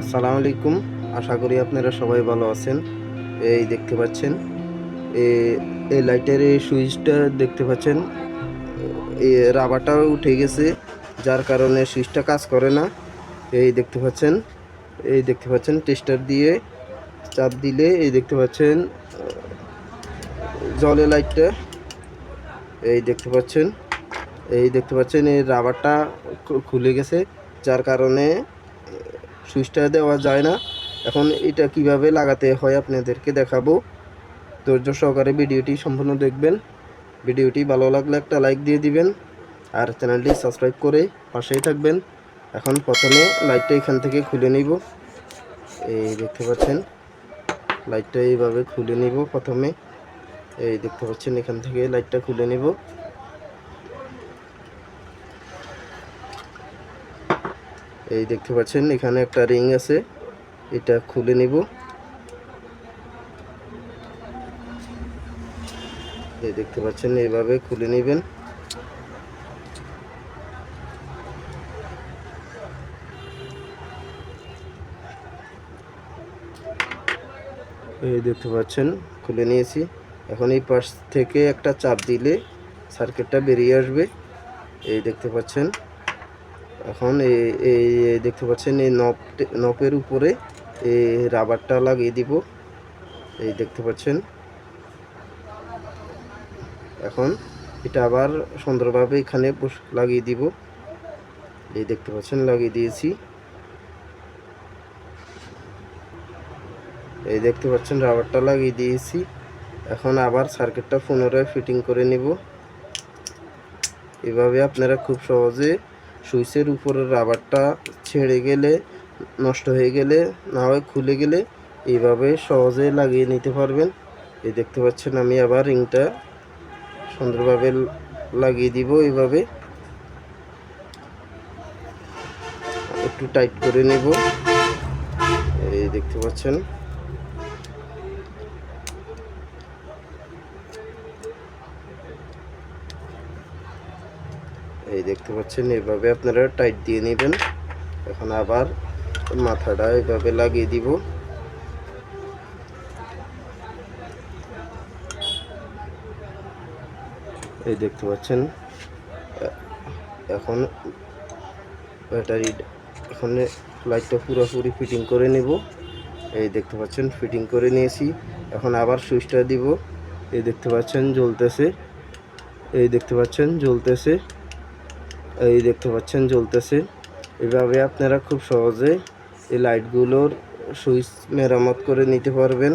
আসসালামু আলাইকুম। আশা করি আপনারা সবাই ভালো আছেন। এই দেখতে পাচ্ছেন এই লাইটের এই সুইচটা দেখতে পাচ্ছেন। এই রাবারটা উঠে গেছে, যার কারণে সুইচটা কাজ করে না। এই দেখতে পাচ্ছেন, এই দেখতে পাচ্ছেন টেস্টার দিয়ে চাপ দিলে এই দেখতে পাচ্ছেন জলে লাইটটা এই দেখতে পাচ্ছেন, এই দেখতে পাচ্ছেন, এই রাবারটা খুলে গেছে, যার কারণে সুইচটা দেওয়া যায় না। এখন এটা কীভাবে লাগাতে হয় আপনাদেরকে দেখাবো। ধৈর্য সহকারে ভিডিওটি সম্পূর্ণ দেখবেন। ভিডিওটি ভালো লাগলে একটা লাইক দিয়ে দিবেন আর চ্যানেলটি সাবস্ক্রাইব করে পাশেই থাকবেন। এখন প্রথমে লাইটটা এখান থেকে খুলে নিব। এই দেখতে পাচ্ছেন, লাইটটা এইভাবে খুলে নিব প্রথমে। এই দেখতে পাচ্ছেন, এখান থেকে লাইটটা খুলে নিব। এই দেখতে পাচ্ছেন, এখানে একটা রিং আছে, এটা খুলে নিব। এই দেখতে পাচ্ছেন, এইভাবে খুলে নেবেন। এই দেখতে পাচ্ছেন, খুলে নিয়েছি। এখন এই পাশ থেকে একটা চাপ দিলে সার্কিটটা বেরিয়ে আসবে। এই দেখতে পাচ্ছেন। এখন এই দেখতে পাচ্ছেন, এই নব নপের উপরে এই রাবারটা লাগিয়ে দিব। এই দেখতে পাচ্ছেন। এখন এটা আবার সুন্দরভাবে এখানে লাগিয়ে দিব। এই দেখতে পাচ্ছেন, লাগিয়ে দিয়েছি। এই দেখতে পাচ্ছেন, রাবারটা লাগিয়ে দিয়েছি। এখন আবার সার্কিটটা পুনরায় ফিটিং করে নিব। এভাবে আপনারা খুব সহজে সুইচের উপরের রাবারটা ছেড়ে গেলে, নষ্ট হয়ে গেলে, না হয় খুলে গেলে এইভাবে সহজে লাগিয়ে নিতে পারবেন। এই দেখতে পাচ্ছেন আমি আবার রিংটা সুন্দরভাবে লাগিয়ে দিব এইভাবে। একটু টাইট করে নেব। এই দেখতে পাচ্ছেন। এই দেখতে পাচ্ছেন, এভাবে আপনারা টাইট দিয়ে নেবেন। এখন আবার মাথাটা এভাবে লাগিয়ে দিব। এই দেখতে পাচ্ছেন, এখন ব্যাটারি এখন লাইটটা পুরোপুরি ফিটিং করে নেব। এই দেখতে পাচ্ছেন ফিটিং করে নিয়েছি। এখন আবার সুইচটা দিব। এই দেখতে পাচ্ছেন, জ্বলতেছে। এই দেখতে পাচ্ছেন, জ্বলতেছে। এই দেখতে পাচ্ছেন জ্বলতেছে। এভাবে আপনারা খুব সহজে এই লাইটগুলোর সুইচ মেরামত করে নিতে পারবেন।